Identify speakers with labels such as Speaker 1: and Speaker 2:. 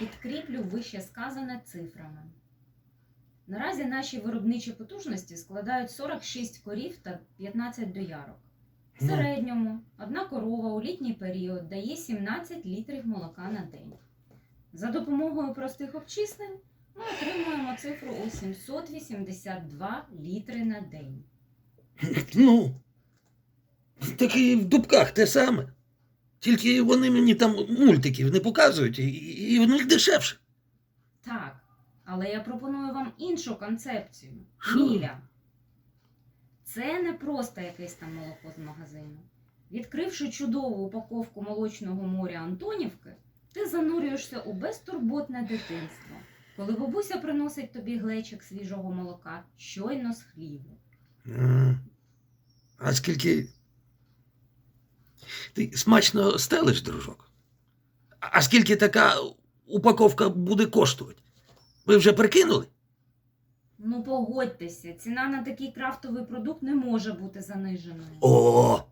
Speaker 1: Підкріплю вище сказане цифрами. Наразі наші виробничі потужності складають 46 корів та 15 доярок. В
Speaker 2: Ну.
Speaker 1: середньому одна корова у літній період дає 17 літрів молока на день. За допомогою простих обчислень ми отримуємо цифру у 782 літри на день.
Speaker 2: Ну, так і в дубках те саме. Тільки вони мені там мультиків не показують, і, і в них дешевше.
Speaker 1: Так, але я пропоную вам іншу концепцію. Міля. Це не просто якесь там молоко з магазину. Відкривши чудову упаковку молочного моря Антонівки, ти занурюєшся у безтурботне дитинство, коли бабуся приносить тобі глечик свіжого молока щойно з хлібу.
Speaker 2: А, а скільки. Ти смачно стелиш, дружок. А скільки така упаковка буде коштувати? Ви вже прикинули?
Speaker 1: Ну погодьтеся, ціна на такий крафтовий продукт не може бути заниженою.
Speaker 2: О,